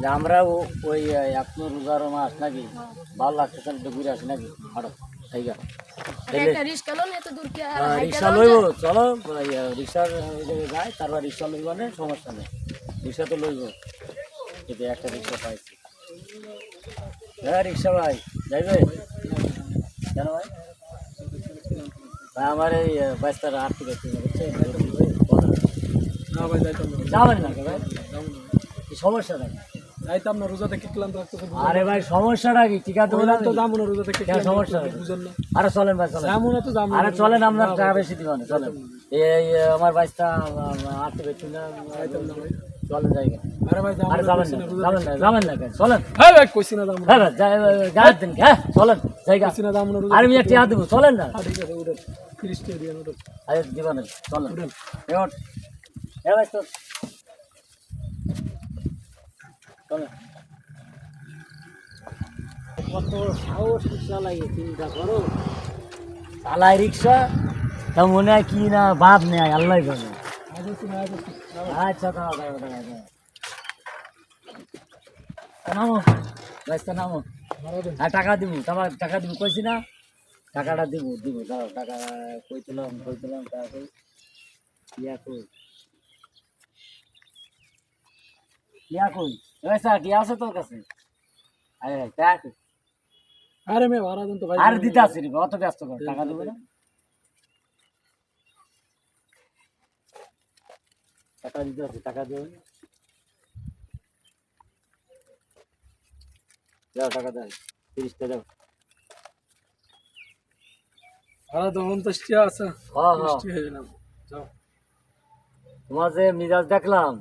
যে আমরা ও- ওই এখনও রোজার মাস নাকি ভালো লাগতেছে না, একটু ঘুরে আসি নাকি? হাঁটো ঠিক আছে আরে একটা রিস্ক এলো না এত দূর কি আর হাইটা রিক্সা লইব যায়? চলো রিক্সার ওই যাই তারপর রিক্সা লইব না সমস্যা নেই। রিক্সা তো লইব। কিন্তু একটা রিক্সা পাইছি। হ্যাঁ রিক্সা ভাই যাইবে? কেন ভাই? ভাই আমার এই বাইশটার আর্থিক আছে বুঝছেন? যাবেন না ভাই যাব না। কি সমস্যা নাই। যাইতাম না রোজা থেকে ক্লান্ত লাগতেছে আরে ভাই সমস্যাটা কি? বললাম তো যাব না রোজা থেকে কেন সমস্যা? না। আরে চলেন ভাই চলেন। যাব না তো যাব আরে চলেন আপনার টাকা বেশি দিবেন চলেন। এই এই, আমার বাইশটা আর্থিক বেশি না যাইতাম না ভাই। চলেন জায়গা আরে ভাই যাব আরে না, যাবেন কইছি না না, রোজা যাবেন না যাবেন না চলেন। হ্যাঁ ভাই কইছি না যাব হ্যাঁ ভাই, দিন হ্যাঁ চলেন জায়গা কইছি না যাব না রোজা আরে মিয়া টিয়া দেবো চলেন না। ঠিক আছে উঠেন। তিরিশ উঠেন। আরে দিবেন চলেন। উঠেন। এ ভাই চলেন কত সাহস রিক্সা লাগে চিন্তা করো চালাই রিক্সা, তা মনে হয় কি না বাপ নেয়, আল্লাহ জানে। আচ্ছা দাঁড়াও দাঁড়াও দাঁড়াও। নামো রাস্তা নামো। হ্যাঁ টাকা দিব তোমার টাকা দিব, কইছি না? টাকাটা দিব দিব, দাঁড়াও, টাকা কই তুলাম কই? ইয়া কই? ইয়া কই? পয়সা কি আছে তোর কাছে? আরে টাকা আরে মে ভাড়া দেন তো ভাই। আর দিতে আসি অত ব্যস্ত কর টাকা দেবো না? টাকা দিতে আসি টাকা দেবো না? যাও টাকা দাও তিরিশটা দাও। ভাড়া তো পঞ্চাশ আছে হ্যাঁ হ্যাঁ। তোমার যে মিজাজ দেখলাম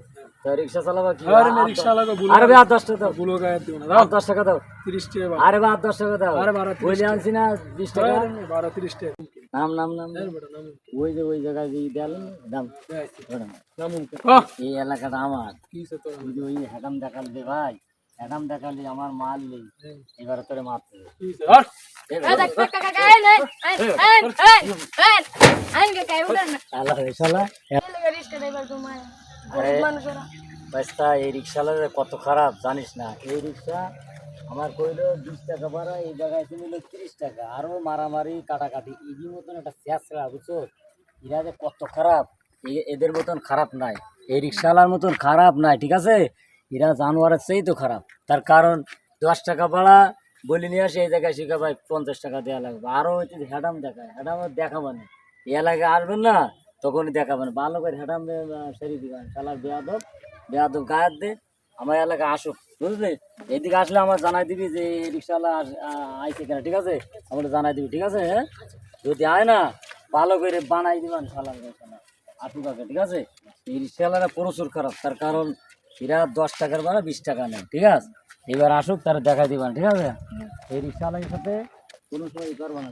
রিক্সা চালাবা কি? আরে মে রিক্সা লাগো বুলো আরে ভাই আর দশ টাকা দাও বুলো গায়ে দিও না আর দাও। দশ টাকা দাও। তিরিশ টাকা ভাড়া আরে ভাই আর দশ টাকা দাও। আরে বারো তিরিশ বলে আনছি না বিশ টাকা। আরে মে ভাড়া তিরিশ টাকা। নাম নাম নাম। আরে নাম। ওই যে ওই জায়গায় দেন দাম। নাম। এই এলাকাটা আমার। কি সে তোর? ওই যে ওই হ্যাডাম দেখাল দে ভাই। হ্যাডাম দেখালি আমার মাল নেই। এবার তোরে মারতে কি সে আর এই গরিব এই রিক্সাওয়ালা কত খারাপ জানিস না? এই রিক্সা আমার কইলো বিশ টাকা ভাড়া এই জায়গায় নিল তিরিশ টাকা। আরও মারামারি কাটাকাটি এদের মতন একটা শেষরা বুঝছ? এরা যে কত খারাপ এ- এদের মতন খারাপ নাই। এই রিক্সাওয়ালার মতন খারাপ নাই ঠিক আছে? এরা জানোয়ারের চেয়েই তো খারাপ। তার কারণ দশ টাকা ভাড়া বলি নিয়ে আসে এই জায়গায় শিখা ভাই পঞ্চাশ টাকা দেওয়া লাগবে। আরও হচ্ছে হ্যাডাম দেখায় হ্যাডাম দেখাবো না এই এলাকায় আসবেন না? তখনই দেখাবেন ভালো করে হ্যাডাম সেরি দিবেন শালার বেয়াদব বেয়াদব গায়ের দে আমার এলাকায় আসুক বুঝলি? এদিকে আসলে আমার জানাই দিবি যে এই রিক্সাওয়ালা আইছে কেন ঠিক আছে? আমার জানাই দিবি ঠিক আছে? হ্যাঁ? যদি আয় না ভালো করে বানাই দিবেন শালার শালা আসুক আগে ঠিক আছে? এই রিক্সাওয়ালারা প্রচুর খারাপ তার কারণ এরা দশ টাকার ভাড়া বিশ টাকা নেয় ঠিক আছে? এবার আসুক তারা দেখাই দিবেন ঠিক আছে? এই রিক্সাওয়ালার সাথে কোনো সময় করবে না।